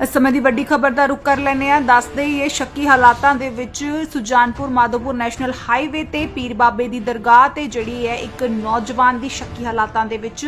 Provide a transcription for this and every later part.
ਇਸ ਸਮੇਂ ਦੀ ਵੱਡੀ ਖਬਰ ਦਾ ਰੁਕ ਕਰ ਲੈਨੇ ਆ ਦੱਸਦੇ ਹੀ ਇਹ ਸ਼ੱਕੀ ਹਾਲਾਤਾਂ ਦੇ ਵਿੱਚ ਸੁਜਾਨਪੁਰ ਮਾਧੋਪੁਰ ਨੈਸ਼ਨਲ ਹਾਈਵੇ ਤੇ ਪੀਰ ਬਾਬੇ ਦੀ ਦਰਗਾਹ ਤੇ ਜਿਹੜੀ ਹੈ ਇੱਕ ਨੌਜਵਾਨ ਦੀ ਸ਼ੱਕੀ ਹਾਲਾਤਾਂ ਦੇ ਵਿੱਚ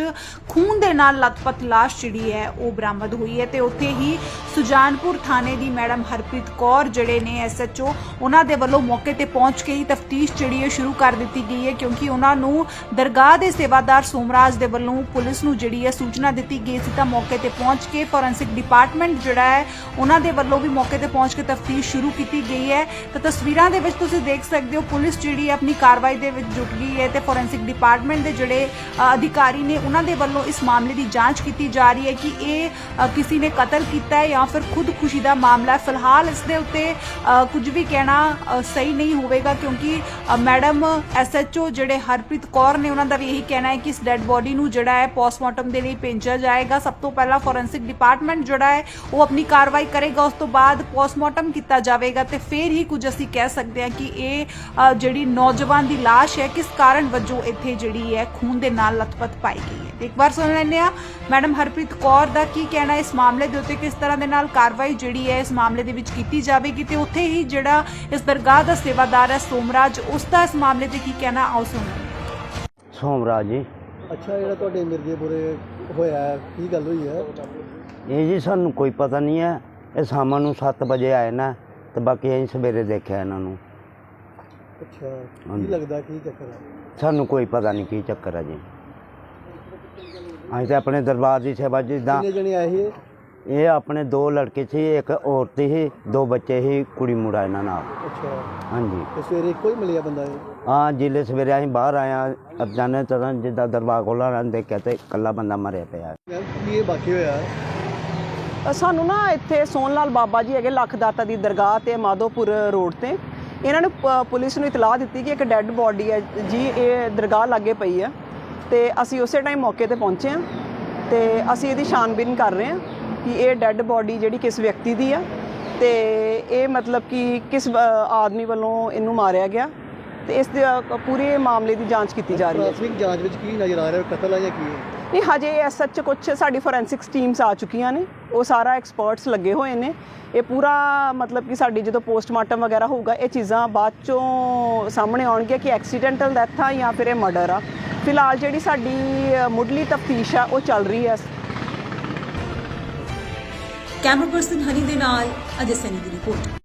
ਖੂਨ ਦੇ ਨਾਲ ਲਤਪਤ ਲਾਸ਼ ਜਿਹੜੀ ਹੈ ਉਹ ਬਰਾਮਦ ਹੋਈ ਹੈ ਤੇ ਉੱਥੇ ਹੀ ਸੁਜਾਨਪੁਰ ਥਾਣੇ ਦੀ ਮੈਡਮ ਹਰਪ੍ਰੀਤ ਕੌਰ ਜਿਹੜੇ ਨੇ ਐਸਐਚਓ ਉਹਨਾਂ ਦੇ ਵੱਲੋਂ ਮੌਕੇ ਤੇ ਪਹੁੰਚ ਕੇ ਹੀ ਤਫਤੀਸ਼ ਜਿਹੜੀ ਹੈ ਸ਼ੁਰੂ ਕਰ ਦਿੱਤੀ ਗਈ ਹੈ ਕਿਉਂਕਿ ਉਹਨਾਂ ਨੂੰ ਦਰਗਾਹ ਦੇ ਸੇਵਾਦਾਰ ਸੋਮਰਾਜ ਦੇ ਵੱਲੋਂ ਪੁਲਿਸ ਨੂੰ ਜਿਹੜੀ ਹੈ ਸੂਚਨਾ ਦਿੱਤੀ ਗਈ ਸੀ ਤਾਂ ਮੌਕੇ ਤੇ ਪਹੁੰਚ ਕੇ ਫੋਰੈਂਸਿਕ ਡਿਪਾਰਟਮੈਂਟ ਜਿਹੜਾ ਹੈ। ਉਹਨਾਂ ਦੇ ਵੱਲੋਂ ਵੀ ਮੌਕੇ ਤੇ ਪਹੁੰਚ ਕੇ ਤਫਤੀਸ਼ ਸ਼ੁਰੂ ਕੀਤੀ ਗਈ ਹੈ। ਤਾਂ ਤਸਵੀਰਾਂ ਦੇ ਵਿੱਚ ਤੁਸੀਂ ਦੇਖ ਸਕਦੇ ਹੋ ਪੁਲਿਸ ਜਿਹੜੀ ਹੈ ਆਪਣੀ ਕਾਰਵਾਈ ਦੇ ਵਿੱਚ ਜੁਟ ਗਈ ਹੈ ਤੇ ਫੋਰੈਂਸਿਕ ਡਿਪਾਰਟਮੈਂਟ ਦੇ ਜਿਹੜੇ ਅਧਿਕਾਰੀ ਨੇ ਉਹਨਾਂ ਦੇ ਵੱਲੋਂ ਇਸ ਮਾਮਲੇ ਦੀ ਜਾਂਚ ਕੀਤੀ ਜਾ ਰਹੀ ਹੈ ਕਿ ਇਹ ਕਿਸੇ ਨੇ ਕਤਲ ਕੀਤਾ ਹੈ ਜਾਂ ਫਿਰ ਖੁਦਕੁਸ਼ੀ ਦਾ ਮਾਮਲਾ ਹੈ। ਫਿਲਹਾਲ ਇਸ ਦੇ ਉੱਤੇ ਅ, ਕੁਝ ਵੀ ਕਹਿਣਾ ਸਹੀ ਨਹੀਂ ਹੋਵੇਗਾ ਕਿਉਂਕਿ ਅ, ਮੈਡਮ ਐਸਐਚਓ ਜਿਹੜੇ ਹਰਪ੍ਰੀਤ ਕੌਰ ਨੇ ਉਹਨਾਂ ਦਾ ਵੀ ਇਹੀ ਕਹਿਣਾ ਹੈ ਕਿ ਇਸ ਡੈੱਡ ਬੋਡੀ ਨੂੰ ਜਿਹੜਾ ਹੈ ਪੋਸਟਮਾਰਟਮ ਦੇ ਲਈ ਭੇਜਿਆ ਜਾਏਗਾ। ਸਭ ਤੋਂ ਪਹਿਲਾਂ ਫੋਰੈਂਸਿਕ ਡਿਪਾਰਟਮੈਂਟ ਜਿਹੜਾ ਹੈ ਉਹ ਆਪਣੀ ਕਾਰਵਾਈ ਕਰੇਗਾ ਉਸ ਤੋਂ ਬਾਅਦ ਪੋਸਟਮਾਰਟਮ ਕੀਤਾ ਜਾਵੇਗਾ ਤੇ ਫਿਰ ਹੀ ਕੁਝ ਅਸੀਂ ਕਹਿ ਸਕਦੇ ਹਾਂ ਕਿ ਇਹ ਜਿਹੜੀ ਨੌਜਵਾਨ ਦੀ ਲਾਸ਼ ਹੈ ਕਿਸ ਕਾਰਨ ਵਜੋਂ ਇੱਥੇ ਜਿਹੜੀ ਹੈ ਖੂਨ ਦੇ ਨਾਲ ਲਥਪਥ ਪਾਈ ਗਈ ਹੈ। ਇੱਕ ਵਾਰ ਸੁਣ ਲੈਂਦੇ ਆ ਮੈਡਮ ਹਰਪ੍ਰੀਤ ਕੌਰ ਦਾ ਕੀ ਕਹਿਣਾ ਇਸ ਮਾਮਲੇ ਦੇ ਉੱਤੇ ਕਿਸ ਤਰ੍ਹਾਂ ਦੇ ਨਾਲ ਕਾਰਵਾਈ ਜਿਹੜੀ ਹੈ ਇਸ ਮਾਮਲੇ ਦੇ ਵਿੱਚ ਕੀਤੀ ਜਾਵੇਗੀ ਤੇ ਉੱਥੇ ਹੀ ਜਿਹੜਾ ਇਸ ਦਰਗਾਹ ਦਾ ਸੇਵਾਦਾਰ ਹੈ ਸੋਮਰਾਜ ਉਸ ਦਾ ਇਸ ਮਾਮਲੇ ਤੇ ਕੀ ਕਹਿਣਾ ਆਓ ਸੁਣੋ ਸੋਮਰਾਜ ਜੀ। ਅੱਛਾ ਜਿਹੜਾ ਤੁਹਾਡੇ ਮਿਰਜ਼ੇਪੁਰੇ ਹੋਇਆ ਹੈ, ਕੀ ਗੱਲ ਹੋਈ ਹੈ? ਇਹ ਜੀ ਸਾਨੂੰ ਕੋਈ ਪਤਾ ਨਹੀਂ ਹੈ। ਇਹ ਸ਼ਾਮਾਂ ਨੂੰ 7 ਵਜੇ ਆਏ ਨਾ ਤੇ ਬਾਕੀ ਅਸੀਂ ਸਵੇਰੇ ਦੇਖਿਆ ਇਹਨਾਂ ਨੂੰ। ਅੱਛਾ ਕੀ ਹਾਂਜੀ। ਲੱਗਦਾ ਕੀ ਚੱਕਰ ਹੈ ਸਾਨੂੰ ਕੋਈ ਪਤਾ ਨਹੀਂ ਕੀ ਚੱਕਰ ਹੈ ਜੀ। ਅਸੀਂ ਤਾਂ ਆਪਣੇ ਦਰਬਾਰ ਦੀ ਸੇਵਾ ਜਿੱਦਾਂ ਕਿੰਨੇ ਜਣੇ ਆਏ ਸੀ ਇਹ? ਆਪਣੇ ਦੋ ਲੜਕੇ ਸੀ ਇੱਕ ਔਰਤ ਸੀ ਦੋ ਬੱਚੇ ਸੀ ਕੁੜੀ ਮੁੰਡਾ ਇਹਨਾਂ ਨਾਲ। ਅੱਛਾ। ਹਾਂਜੀ। ਤੇ ਸਵੇਰੇ ਹੀ ਮਿਲਿਆ ਬੰਦਾ ਇਹ? ਹਾਂ ਜਿਲੇ ਸਵੇਰੇ ਅਸੀਂ ਬਾਹਰ ਆਇਆ ਅਚਾਨਕ ਤਰ੍ਹਾਂ ਜਿੱਦਾਂ ਦਰਬਾਰ ਰਾਂ ਦੇਖਿਆ ਤੇ ਇਕੱਲਾ ਬੰਦਾ ਮਰਿਆ ਪਿਆ। ਮੈਮ, ਕੀ ਇਹ ਵਾਕਿਆ ਹੋਇਆ? ਸਾਨੂੰ ਨਾ ਇੱਥੇ ਸੋਨ ਲਾਲ ਬਾਬਾ ਜੀ ਹੈਗੇ ਲੱਖ ਦਾਤਾ ਦੀ ਦਰਗਾਹ ਤੇ ਮਾਧੋਪੁਰ ਰੋਡ ਤੇ। ਇਹਨਾਂ ਨੇ ਪ- ਪੁਲਿਸ ਨੂੰ ਇਤਲਾਹ ਦਿੱਤੀ ਕਿ ਇੱਕ ਡੈੱਡ ਬੋਡੀ ਹੈ ਜੀ, ਇਹ ਦਰਗਾਹ ਲਾਗੇ ਪਈ ਹੈ। ਤੇ ਅਸੀਂ ਉਸੇ ਟਾਈਮ ਮੌਕੇ ਤੇ ਪਹੁੰਚੇ ਹਾਂ ਤੇ ਅਸੀਂ ਇਹਦੀ ਛਾਨਬੀਨ ਕਰ ਰਹੇ ਹਾਂ ਕਿ ਇਹ ਡੈੱਡ ਬੋਡੀ ਜਿਹੜੀ ਕਿਸ ਵਿਅਕਤੀ ਦੀ ਆ ਤੇ ਇਹ ਮਤਲਬ ਕਿ ਕਿਸ ਆਦਮੀ ਵੱਲੋਂ ਇਹਨੂੰ ਮਾਰਿਆ ਗਿਆ। ਤੇ ਇਸ ਦੇ ਅ, ਪੂਰੇ ਮਾਮਲੇ ਦੀ ਜਾਂਚ ਕੀਤੀ ਜਾ ਰਹੀ ਹੈ। ਪ੍ਰਾਥਮਿਕ ਜਾਂਚ ਵਿੱਚ ਕੀ ਨਜ਼ਰ ਆ ਰਿਹਾ ਕਤਲ ਹੈ ਜਾਂ ਕੀ ਹੈ? ਨਹੀਂ ਹਜੇ ਐਸ ਸੱਚ ਕੁਝ ਸਾਡੀ ਫੋਰੈਂਸਿਕਸ ਟੀਮਸ ਆ ਚੁੱਕੀਆਂ ਨੇ। ਉਹ ਸਾਰਾ ਐਕਸਪਰਟਸ ਲੱਗੇ ਹੋਏ ਨੇ। ਇਹ ਪੂਰਾ ਮਤਲਬ ਕਿ ਸਾਡੀ ਜਦੋਂ ਪੋਸਟਮਾਰਟਮ ਵਗੈਰਾ ਹੋਊਗਾ ਇਹ ਚੀਜ਼ਾਂ ਬਾਅਦ ਚੋਂ ਸਾਹਮਣੇ ਆਉਣਗੀਆਂ ਕਿ ਐਕਸੀਡੈਂਟਲ ਡੈਥ ਆ ਜਾਂ ਫਿਰ ਇਹ ਮਰਡਰ ਆ। ਫਿਲਹਾਲ ਜਿਹੜੀ ਸਾਡੀ ਅ, ਮੁੱਢਲੀ ਤਫਤੀਸ਼ ਆ ਉਹ ਚੱਲ ਰਹੀ ਹੈ। ਕੈਮਰਾ ਪਰਸਨ ਹਨੀ ਦੇ ਨਾਲ ਅਜੇ ਸੈਨੀ ਦੀ ਰਿਪੋਰਟ।